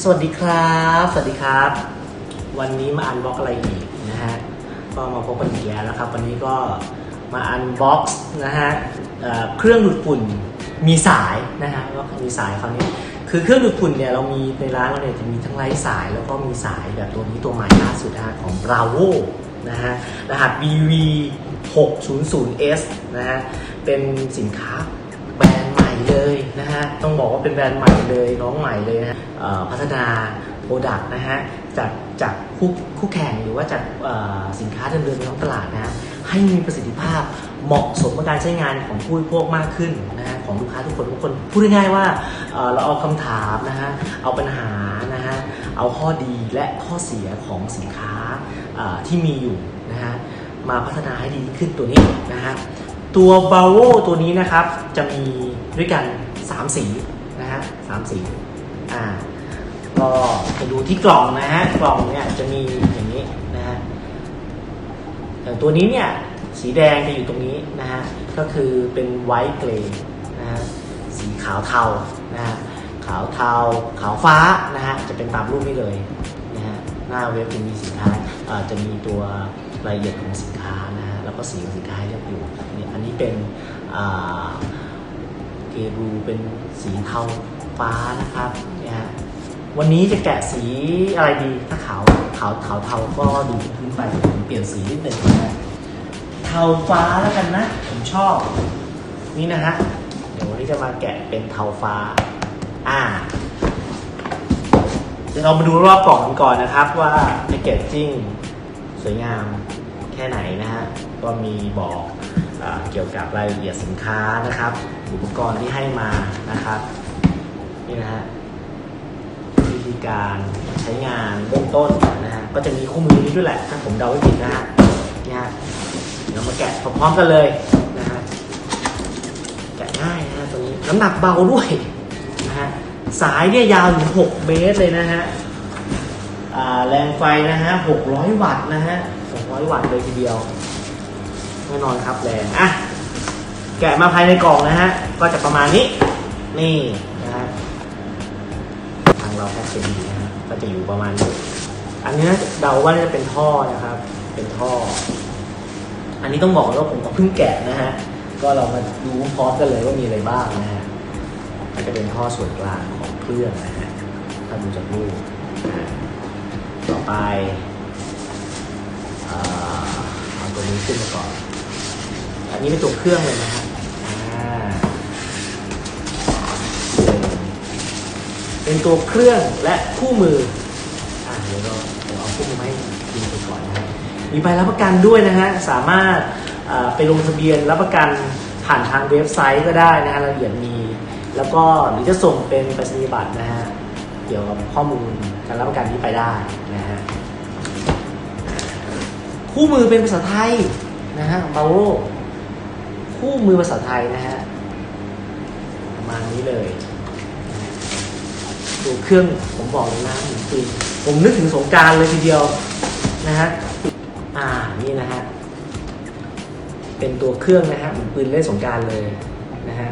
สวัสดีครับ สวัสดีครับ วันนี้มาอันบ็อกอะไรอีกนะฮะ ก็มาพบกันอีกแล้วนะครับ วันนี้ก็มาอันบ็อกนะฮะเเครื่องดูดฝุ่นมีสายนะฮะก็มีสายคราวนี้ คือเครื่องดูดฝุ่นเนี่ยเรามีในร้านเราเนี่ยจะมีทั้งไร้สายแล้วก็มีสายแบบตัวนี้ตัวใหม่ล่าสุดนะฮะของ Bravo นะฮะ รหัส BV 600S นะฮะ เป็นสินค้า เลยนะฮะ ต้องบอกว่าเป็นแบรนด์ใหม่เลยน้องใหม่เลยนะฮะพัฒนาโปรดักต์นะฮะ จากจากคู่คู่แข่งหรือว่าจากสินค้าเดิมๆในท้องตลาดนะฮะ ให้มีประสิทธิภาพเหมาะสมกับการใช้งานของผู้บริโภคมากขึ้นนะฮะของลูกค้าทุกคนทุกคนพูดง่ายๆว่าเราเอาคำถามนะฮะเอาปัญหานะฮะเอาข้อดีและข้อเสียของสินค้าที่มีอยู่นะฮะมาพัฒนาให้ดีขึ้นตัวนี้นะฮะ ตัว b a v o ตัวนี้นะครับจะมีด้วยกัน 3 สีนะฮะสามสีอ่าก็จะดูที่กล่องนะฮะกล่องเนี่ยจะมีอย่างนี้นะฮะอย่างตัวนี้เนี่ยสีแดงจะอยู่ตรงนี้นะฮะก็คือเป็นไวท์เกรย์นะฮะสีขาวเทานะฮะขาวเทาขาวฟ้านะฮะจะเป็นตามรูปนี้เลยนะฮะหน้าเว็บจะมีสินค้าอ่อจะมีตัวรายละเอียดของสินค้านะฮะแล้วก็สีของสินค้าให้เลือกอยู่ เนี่เป็นเกรูเป็นสีเทาฟ้านะครับเนี่ยฮะวันนี้จะแกะสีอะไรดีถ้าขาวขาวขาวเทาก็ดูพื้นไปผมเปลี่ยนสีนิดหนึ่งนะเทาฟ้าแล้วกันนะผมชอบ นี่นะฮะเดี๋ยววันนี้จะมาแกะเป็นเทาฟ้า อ่าเดี๋ยวเรามาดูรอบกล่องกันก่อนนะครับ ว่าแพคเกจจิ้งสวยงามแค่ไหนนะฮะก็มีบอก เกี่ยวกับรายละเอียดสินค้านะครับ อุปกรณ์ที่ให้มานะครับนี่นะฮะวิธีการใช้งานเบื้องต้นนะฮะก็จะมีคู่มือนี้ด้วยแหละถ้าผมเดาไม่ผิดนะฮะนี่ฮะเดี๋ยวมาแกะพร้อมๆกันเลยนะฮะแกะง่ายนะฮะตัวนี้น้ำหนักเบาด้วยนะฮะสายเนี่ยยาวถึง6เมตรเลยนะฮะแรงไฟนะฮะ600 วัตต์นะฮะ600 วัตต์เลยทีเดียว น่นอนครับแรงอะแกะมาภายในกล่องนะฮะ ก็จะประมาณนี้ นี่นะฮะทางเราแพ็คเป็นดีนะฮะก็จะอยู่ประมาณนี้อันนี้นะเดาว่าน่าจะเป็นท่อนะครับ เป็นท่อ อันนี้ต้องบอกว่าผมก็เพิ่งแกะนะฮะ ก็เรามาดูพร้อมกันเลยว่ามีอะไรบ้างนะฮะก็จะเป็นท่อส่วนกลางของเครื่องนะฮะ ถ้าดูจากรูปต่อไปเอ่อเอาตัวนี้ขึ้นมาก่อน นี้เป็นตัวเครื่องเลยนะฮะอ่าเป็นตัวเครื่องและคู่มืออะเดี๋ยวเราเดี๋ยวเอาคู่มือมาให้ดูไปก่อนนะฮะมีใบรับประกันด้วยนะฮะสามารถอ่อไปลงทะเบียนรับประกันผ่านทางเว็บไซต์ก็ได้นะฮะรายละเอียดมี แล้วก็หรือจะส่งเป็นไปรษณียบัตรนะฮะเกี่ยวกับข้อมูลการรับประกันนี้ไปได้นะฮะคู่มือเป็นภาษาไทยนะฮะบาโร คู่มือภาษาไทยนะฮะประมาณนี้เลยดูเครื่องผมบอกเลยนะผมปืนผมนึกถึงสงกรารเลยทีเดียวนะฮะอ่านี่นะฮะเป็นตัวเครื่องนะฮะเหมือนปืนเล่นสงกรารเลยนะฮะ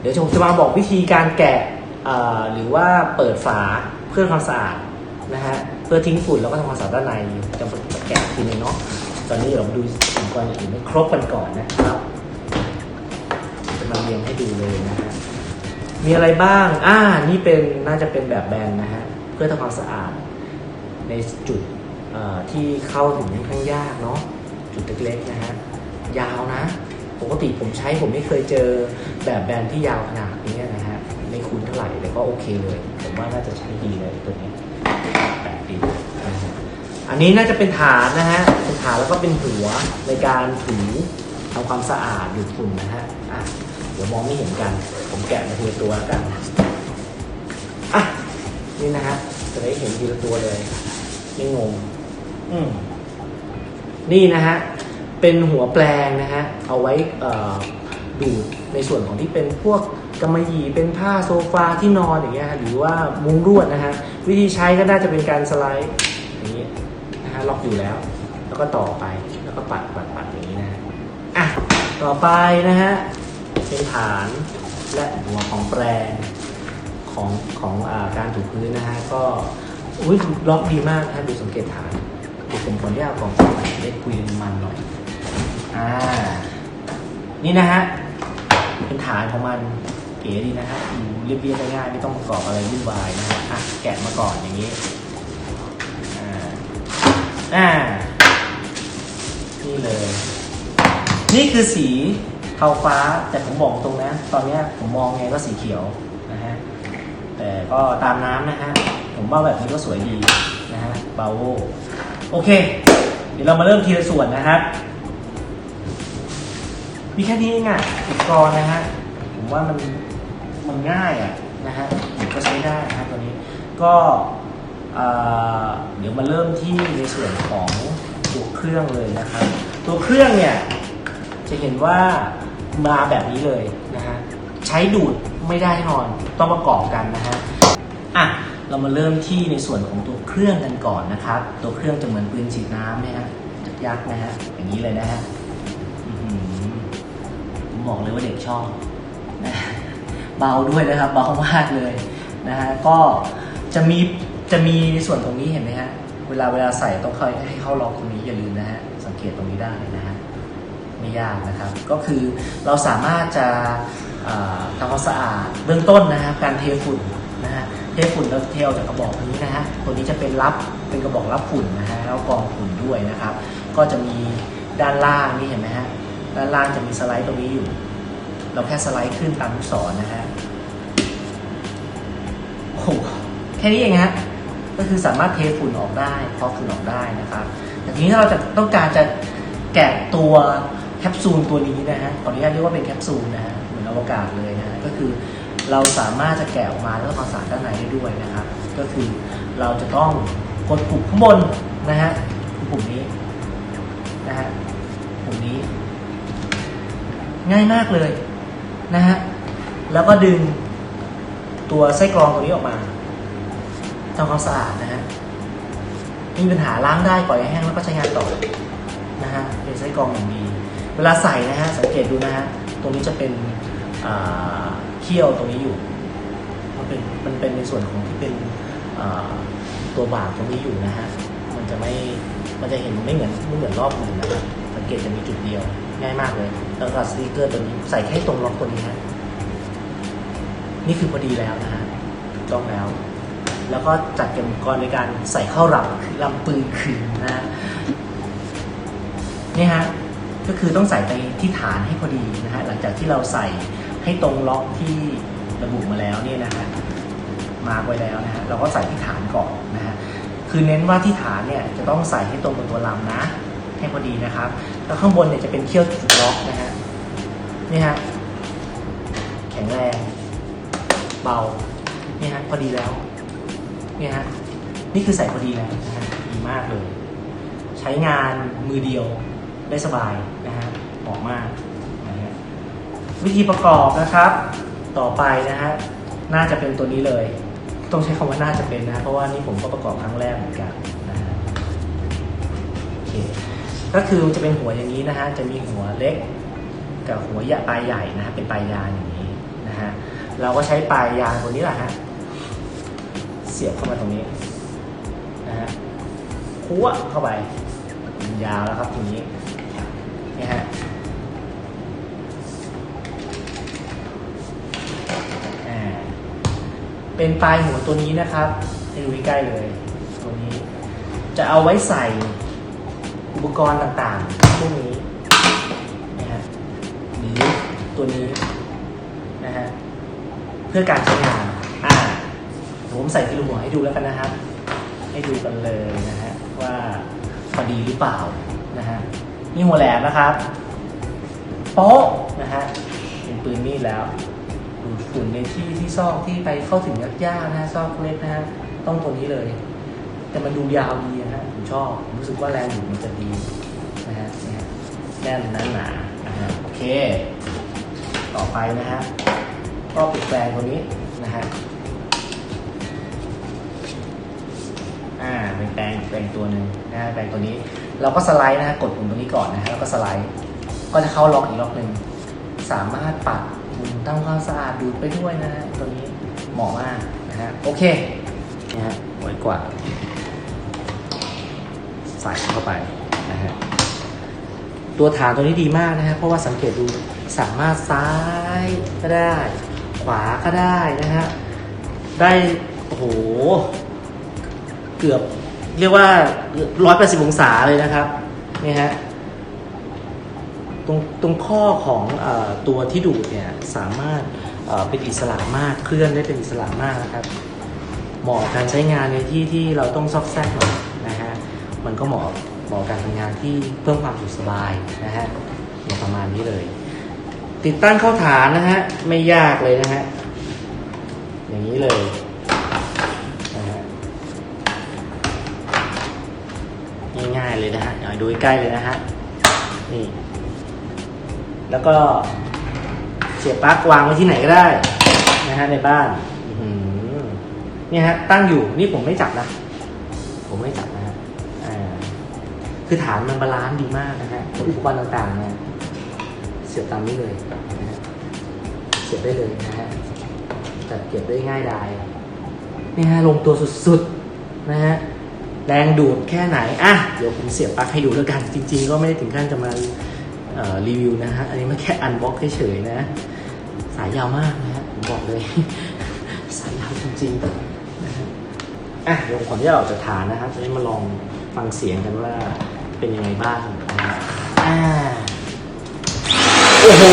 เดี๋ยวผมจะมาบอกวิธีการแกะหรือว่าเปิดฝาเพื่อความสะอาดนะฮะเพื่อทิ้งฝุ่นแล้วก็ทำความสะอาดด้านในจะแกะทีนึงเนาะตอนนี้เรามาดูอุปกรณ์อื่นให้ครบกันก่อนนะครับ รียงให้ดูเลยนะฮะมีอะไรบ้าง อ่า นี่เป็นน่าจะเป็นแบบแบนนะฮะ เพื่อทำความสะอาด ในจุดที่เข้าถึงค่อนข้างยากเนาะ จุดเล็กๆนะฮะ ยาวนะ ปกติผมใช้ผมไม่เคยเจอแบบแบนที่ยาวขนาดนี้นะฮะ ไม่คุ้นเท่าไหร่แต่ก็โอเคเลย ผมว่าน่าจะใช้ดีเลยตัวนี้แปลกดีนะฮะอันนี้น่าจะเป็นฐานนะฮะ เป็นฐานแล้วก็เป็นหัวในการถูทำความสะอาดดูดฝุ่นนะฮะอะ ดี๋ยวมองไม่เห็นกัน ผมแกะมาทีละตัวแล้วกันอะนี่นะฮะจะได้เห็นทีละตัวเลยไม่งง อืมนี่นะฮะเป็นหัวแปลงนะฮะเอาไว้ดูดในส่วนของที่เป็นพวกกำมะหยี่เป็นผ้าโซฟาที่นอนอย่างเงี้ยฮะหรือว่ามุ้งรวดนะฮะวิธีใช้ก็น่าจะเป็นการสไลด์อย่างนี้นะฮะล็อกอยู่แล้ว แล้วก็ต่อไปแล้วก็ปัดปัดปัดอย่างนี้นะฮะอะต่อไปนะฮะ เป็นฐานและหัวของแปลงของของอการถูพื้นนะฮะก็อุ้ยล็อกดีมากนะฮะดูสังเกตฐานดี๋ยวผมขออนุญาตเอากล่องเข้าไปได้คุยกันมันหน่อยอ่านี่นะฮะเป็นฐานของมันเก๋ดีนะฮะอยู่เรียบๆง่ายไม่ต้องประกอบอะไรวุ่นวายนะฮะอะแกะมาก่อนอย่างนี้อ่าอ่านี่เลย นี่คือสี เทาฟ้าแต่ผมบอกตรงนะ ตอนนี้ผมมองไงก็สีเขียวนะฮะแต่ก็ตามน้ำนะฮะผมว่าแบบนี้ก็สวยดีนะฮะบาโวโอเค เดี๋ยวเรามาเริ่มทีละส่วนนะครับมีแค่นี้เองอะอุปกรณ์นะฮะผมว่ามันมันง่ายอะนะฮะก็ใช้ได้นะฮะตัวนี้ก็เดี๋ยวมาเริ่มที่ในส่วนของตัวเครื่องเลยนะครับ ตัวเครื่องเนี่ยจะเห็นว่า มาแบบนี้เลยนะฮะใช้ดูดไม่ได้แน่นอนต้องประกอบกันนะฮะอะเรามาเริ่มที่ในส่วนของตัวเครื่องกันก่อนนะครับ ตัวเครื่องจะเหมือนปืนฉีดน้ำนะฮะยักษ์นะฮะอย่างนี้เลยนะฮะผมบอกเลยว่าเด็กชอบนะเบาด้วยนะครับเบามากเลยนะฮะก็จะมีจะมีในส่วนตรงนี้เห็นไหมฮะเวลาเวลาใส่ต้องคอยให้เข้าล็อกตรงนี้อย่าลืมนะฮะสังเกตตรงนี้ได้นะฮะ ไม่ยากนะครับ ก็คือเราสามารถจะทำความสะอาดเบื้องต้นนะฮะการเทฝุ่นนะฮะเทฝุ่นแล้วเทออกจากกระบอกนี้นะฮะตัวนี้จะเป็นรับเป็นกระบอกรับฝุ่นนะฮะแล้วกรองฝุ่นด้วยนะครับ ก็จะมีด้านล่างนี่เห็นไหมฮะด้านล่างจะมีสไลด์ตรงนี้อยู่ เราแค่สไลด์ขึ้นตามลูกศรนะฮะโอ้โหแค่นี้เองฮะก็คือสามารถเทฝุ่นออกได้เคาะฝุ่นออกได้นะครับแต่ทีนี้ถ้าเราจะต้องการจะแกะตัว แคปซูลตัวนี้นะฮะขออนุญาตเรียกว่าเป็นแคปซูลนะฮะเหมือนอวกาศเลยนะฮะก็คือเราสามารถจะแกะออกมาแล้วก็ความสะอาดด้านในได้ด้วยนะครับ ก็คือเราจะต้องกดปุ่มข้างบนนะฮะปุ่มนี้นะฮะปุ่มนี้ ง่ายมากเลยนะฮะแล้วก็ดึงตัวไส้กรองตัวนี้ออกมาทำความสะอาดนะฮะม่มีปัญหาล้างได้ปล่อยให้แห้งแล้วก็ใช้งานต่อนะฮะเป็นไส้กรองอย่างดี เวลาใส่นะฮะสังเกตดูนะฮะตรงนี้จะเป็นเขี้ยวตรงนี้อยู่มันเป็นมันเป็นในส่วนของที่เป็นตัวบากตรงนี้อยู่นะฮะมันจะไม่มันจะเห็นไม่เหมือนไม่เหมือนรอบอื่นนะครับสังเกตจะมีจุดเดียวง่ายมากเลย แล้วก็สติกเกอร์ตัวนี้ใส่แค่ตรงล็อกตัวนี้ฮะนี่คือพอดีแล้วนะฮะถูกต้องแล้ว แล้วก็จัดเก็บอุปกรณ์ในการใส่เข้าลำลำปืนคืนนะนี่ฮะ ก็คือต้องใส่ไปที่ฐานให้พอดีนะฮะหลังจากที่เราใส่ให้ตรงล็อกที่ระบุมาแล้วเนี่ยนะฮะมาร์กไว้แล้วนะฮะเราก็ใส่ที่ฐานก่อนนะฮะคือเน้นว่าที่ฐานเนี่ยจะต้องใส่ให้ตรงกับตัวลำนะให้พอดีนะครับ แล้วข้างบนเนี่ยจะเป็นเขี้ยวจุดล็อกนะฮะนี่ฮะแข็งแรงเบานี่ฮะพอดีแล้วนี่ฮะนี่คือใส่พอดีแล้วนะฮะดีมากเลย ใช้งานมือเดียว ได้สบายนะฮะเหมาะมากนะฮะวิธีประกอบนะครับ ต่อไปนะฮะน่าจะเป็นตัวนี้เลย ต้องใช้คำว่าน่าจะเป็นนะ เพราะว่านี่ผมก็ประกอบครั้งแรกเหมือนกันนะฮะโอเคก็คือจะเป็นหัวอย่างนี้นะฮะจะมีหัวเล็กกับหัวใหญ่ปลายใหญ่นะฮะเป็นปลายยางอย่างนี้นะฮะเราก็ใช้ปลายยางตัวนี้แหละฮะเสียบเข้ามาตรงนี้นะฮะคั่วเข้าไปยาวแล้วครับทีนี้ นี่ฮะเป็นปลายหัวตัวนี้นะครับให้ดูใกล้เลย ตัวนี้ จะเอาไว้ใส่อุปกรณ์ต่างๆพวกนี้นะฮะหรือตัวนี้นะฮะเพื่อการใช้งานอ่าผมใส่ทีละหัวให้ดูแล้วกันนะครับ ให้ดูกันเลยนะฮะว่าพอดีหรือเปล่า นะฮะนี่หัวแหลมนะครับโป๊ะนะฮะเป็นปืนมีดแล้วดูดฝุ่นในที่ที่ซอกที่ไปเข้าถึงยากๆนะฮะซอกเล็กนะฮะต้องตัวนี้เลย แต่มันดูยาวดีนะฮะผมชอบรู้สึกว่าแรงดูดมันจะดีนะฮะนี่ฮะแน่นนหนานะฮะโอเค ต่อไปนะฮะก็ปิดแปลงตัวนี้นะฮะอ่าเป็นแปลงแปลงตัวหนึ่งนะฮะแปลงตัวนี้ เราก็สไลด์นะฮะกดปุ่มตัวนี้ก่อนนะฮะแล้วก็สไลด์ ก็จะเข้าล็อกอีกล็อกหนึ่งสามารถปัดหมุนทำความสะอาดดูดไปด้วยนะฮะตัวนี้เหมาะมากนะฮะโอเคนะฮะไว้กว่า ใส่เข้าไปนะฮะตัวฐานตัวนี้ดีมากนะฮะเพราะว่าสังเกตดูสามารถซ้ายก็ได้ ขวาก็ได้นะฮะได้โอ้โหเกือบ เรียกว่า 180 องศาเลยนะครับนี่ฮะตรงตรงข้อของอตัวที่ดูดเนี่ยสามารถเป็นอิสระมากเคลื่อนได้เป็นอิสระมากนะครับ เหมาะการใช้งานในที่ที่เราต้องซอกแซกหน่อยนะฮะมันก็เหมาะเหมาะการทำงานที่เพิ่มความสุขสบายนะฮะประมาณนี้เลย ติดตั้งเข้าฐานนะฮะไม่ยากเลยนะฮะอย่างนี้เลยนะฮะง่ายๆ เลยนะฮะเอาดูใกล้เลยนะฮะนี่แล้วก็เสียบปลั๊กวางไว้ที่ไหนก็ได้นะฮะในบ้านเนี่ยฮะตั้งอยู่นี่ผมไม่จับนะ ผมไม่จับนะฮะคือฐานมันบาลานซ์ดีมากนะฮะอุปกรณ์ต่างๆเนี่ยเสียบตามนี้เลยนะฮะเสียบได้เลยนะฮะจัดเก็บได้ง่ายดายนี่ฮะลงตัวสุดๆนะฮะ แรงดูดแค่ไหน อะ เดี๋ยวผมเสียบปลั๊กให้ดูแล้วกัน จริง ๆ ก็ไม่ได้ถึงขั้นจะมารีวิวนะฮะ อันนี้มันแค่อันบ็อกเฉยๆนะ สายยาวมากนะฮะ ผมบอกเลย สายยาวจริงๆนะฮะ อะ เดี๋ยวผมขออนุญาตออกจากฐานนะครับจะได้มาลองฟังเสียงกันว่าเป็นยังไงบ้างนะฮะอ่าโอ้โห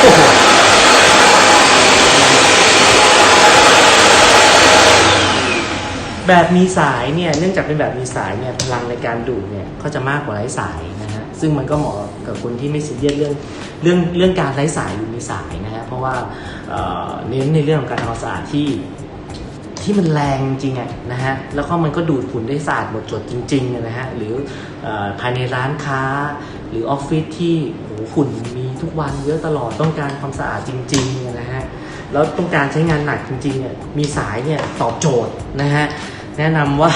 โอ้โห แบบมีสายเนี่ยเนื่องจากเป็นแบบมีสายเนี่ยพลังในการดูดเนี่ยก็จะมากกว่าไร้สายนะฮะซึ่งมันก็เหมาะกับคนที่ไม่ซีเรียสเรื่องเรื่องเรื่องการไร้สายหรือมีสายนะฮะเพราะว่าเอ่อเน้นในเรื่องของการทำความสะอาดที่ที่มันแรงจริงๆอะนะฮะแล้วก็มันก็ดูดฝุ่นได้สะอาดหมดจดจริงๆนะฮะหรืออภายในร้านค้า หรือออฟฟิศที่โหฝุ่นมีทุกวันเยอะตลอดต้องการความสะอาดจริงๆนะฮะแล้วต้องการใช้งานหนักจริงๆเนี่ยมีสายเนี่ยตอบโจทย์นะฮะ แนะนำว่า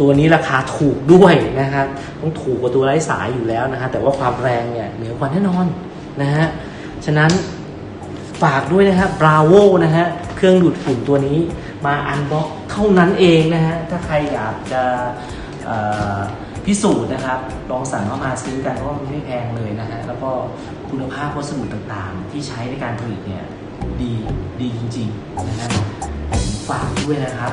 ตัวนี้ราคาถูกด้วยนะครับต้องถูกกว่าตัวไร้สายอยู่แล้วนะฮะแต่ว่าความแรงเนี่ยเหนือกว่าแน่นอนนะฮะฉะนั้นฝากด้วยนะครับ Bravo นะฮะเครื่องดูดฝุ่นตัวนี้มาอันบ็อกเท่านั้นเองนะฮะถ้าใครอยากจะพิสูจน์นะครับลองสั่งเข้ามาซื้อกันเพราะมันไม่แพงเลยนะฮะแล้วก็คุณภาพวัสดุต่างๆ ที่ใช้ในการผลิตเนี่ยดีดีจริงๆนะฮะฝากด้วยนะครับ